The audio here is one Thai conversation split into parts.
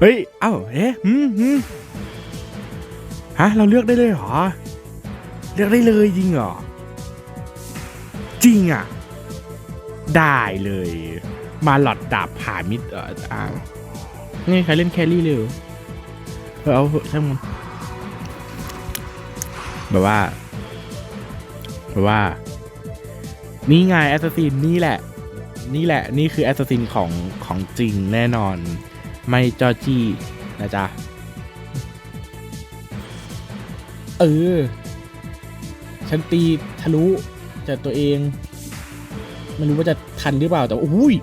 เฮ้ย เอ้า เอ๊ะหืมหืมฮะ เราเลือกได้เลยเหรอ เลือกได้เลยจริงเหรอ จริงอะ ได้เลย มาหลอดดาบผ่ามิดเอออ่างนี่ใครเล่นแครี่เลยเหรอเออเอาเถอะช่างมันแบบว่าแบบว่า นี่ไงแอสซัสซินนี่แหละ นี่แหละ นี่คือแอสซัสซินของของจริงแน่นอน ไม่จอจี้นะจ๊ะ เออ ฉันตีทะลุจากตัวเอง ไม่รู้ว่าจะทันหรือเปล่า แต่อุ้ย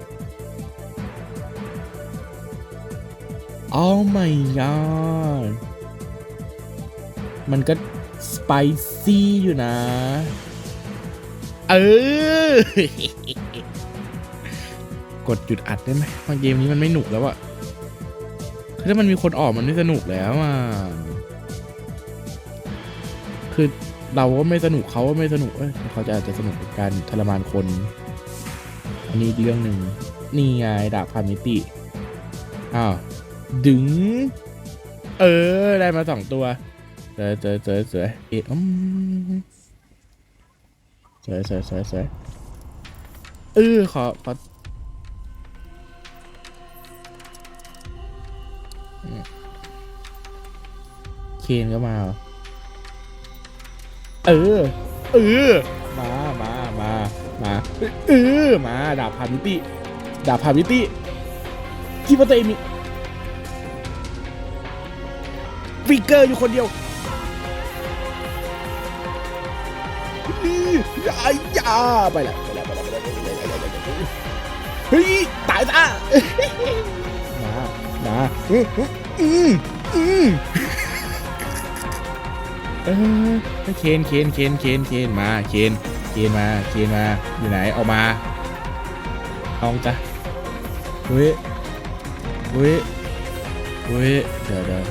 Oh my god มันก็สไปซี่อยู่นะ เออกดหยุดอัดได้ไหมบางเกมนี้มันไม่หนุกแล้วอะ คือถ้ามันมีคนออกมันไม่สนุกแล้วอะคือเราก็ไม่สนุกเขาก็ไม่สนุกเอ้ยเขาจะอาจจะสนุกกับการทรมานคน อันนี้อีเรื่องหนึ่งนี่ไงดาบพามิติอ้าวดึง เออ ได้มาสองตัวสวยสวยสวยสวยเอ๊ะอืมสวยสวยสวยสวยเออขอขอ เคนก็มาเหรอเออ เออ มา มา มา มา เออ มา ดาบพามิติดาบพามิติคิดว่าตัวเองมีฟิกเกอร์อยู่คนเดียวอื้อยาอยาไปแล้วไปแล้วไปแล้วไปแล้วไปแล้วไปแล้วไปแล้วเฮ้ย ตายตามามา อืมอืมอืมเออเคนเคนเคนเคนเคนมาเคนเคนมาเคนมาอยู่ไหนออกมาลองจ้ะเฮ้ยเฮ้ยเฮ้ยเดี๋ยวเดี๋ยว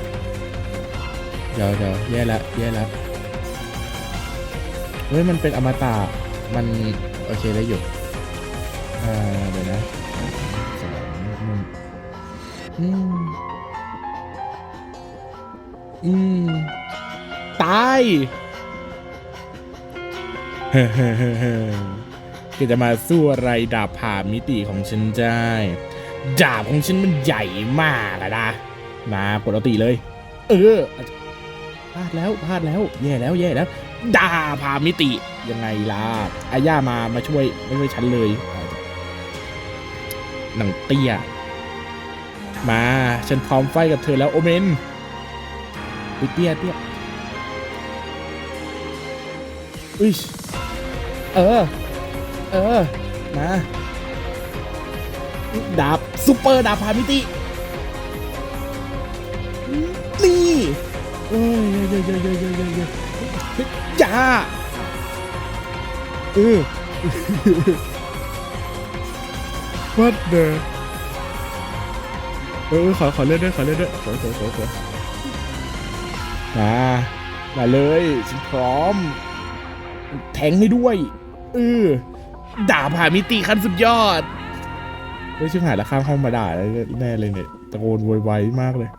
เดี๋ยวเดี๋ยวแย่ละแย่ละเฮ้ยมันเป็นอมตะมันโอเคได้อยู่อ่าเดี๋ยวนะสองหนึ่งอืม อืม ตายเฮ้เฮ้เฮ้เฮ้คือจะมาสู้อะไรดาบผ่ามิติของฉันได้ดาบของฉันมันใหญ่มากอะนะมาปกติเลย เออพลาดแล้วพลาดแล้วแย่แล้วแย่แล้วดาบผ่ามิติยังไงล่ะอาย่ามามาช่วยไม่ช่วยฉันเลยหนังเตี้ย มา ฉันพร้อมไฟกับเธอแล้วโอเมน อุ๊ยเตี้ยเตี้ยอุ้ยเออ เออ มาดาบซุปเปอร์ดาบพามิตินี่เอ้ยเยอะเยอะเยอะเยอะเยอะเยอะอย่าเออ What the เออขอขอเลือดด้วยขอเลือดด้วยขอขอขอขอ มามาเลยฉันพร้อม แทงให้ด้วยเออด่าผ่ามิติขั้นสุดยอดเฮ้ยชิบหายแล้วข้างห้องมาด่าแล้วแน่เลยเนี่ยตะโกนโวยวายมากเลย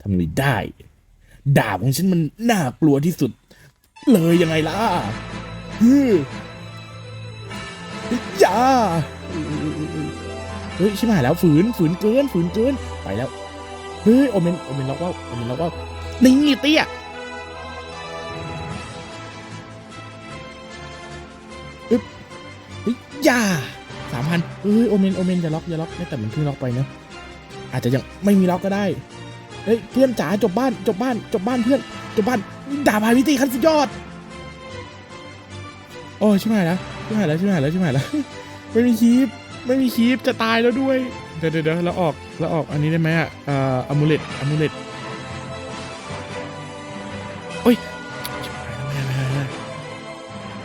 ทำไงได้ ดาบของฉันมันน่ากลัวที่สุด เลยยังไงล่ะฮึอย่าเฮ้ยชิบหายแล้วฝืนฝืนเกินฝืนเกินไปแล้ว ฮ้ยโอเมนโอเมนล็อกว่าโอเมนล็อกว่านี่เตี้ยอึ๊บเฮ้ยอย่าสามพันเฮ้ยโอเมนโอเมนอย่าล็อกอย่าล็อกไม่แต่มันเพิ่งล็อกไปเนะอาจจะยังไม่มีล็อกก็ได้เฮ้ยเพื่อนจ๋าจบบ้านจบบ้านจบบ้านเพื่อนจบบ้านด่าพาพิตีขั้นสุดยอดโอ้ยชิบหายแล้วชิบหายแล้วชิบหายแล้วชิบหายแล้วไม่มีคีปไม่มีคีปจะตายแล้วด้วย เดี๋ยวเดี๋ยวเราออกเราออกอันนี้ได้ไหมอะอ่ออมูเลตอมูเลตโอ้ยชิบหายแล้วไม่ได้ไม่ได้ไม่ได้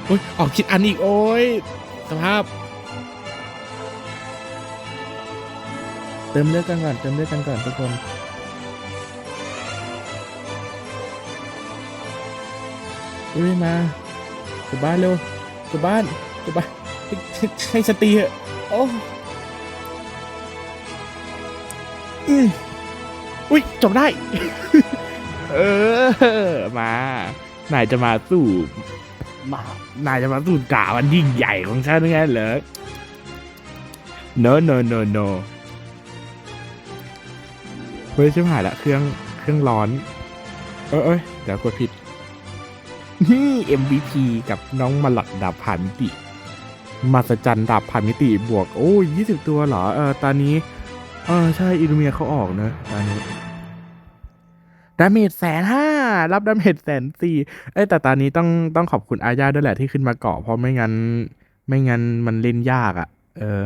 โอ้ยออกคิดอันอีกโอ้ยสภาพ เติมเลือดกันก่อนเติมเลือดกันก่อนทุกคนเฮ้ยมากลับบ้านเร็วกลับบ้านกลับบ้านให้ให้ให้สตีเหอะโอ้ อืมอุ้ยจบได้ เออ มา นายจะมาสู่มานายจะมาสู่าวันยิ่งใหญ่ของฉันงั้นเหรอ no no no no เฮ้ยชิบหายละเครื่องเครื่องร้อน เอ้ยเอ้ยเดี๋ยวกดผิดนี่ MVP กับน้องมาหลัดดาบผ่านมิติมาสจันดาบผ่านมิติบวก โอ้ยยี่สิบตัวเหรอ เออ ตอนนี้ เออใช่อิลูเมียเขาออกเนอะตอนนี้ดาเมจแสนห้ารับดาเมจแสนสี่เอ้แต่ตอนนี้ต้องต้องขอบคุณอาญาด้วยแหละที่ขึ้นมาเกาะเพราะไม่งั้น ไม่งั้นมันเล่นยากอะ่ะ เออ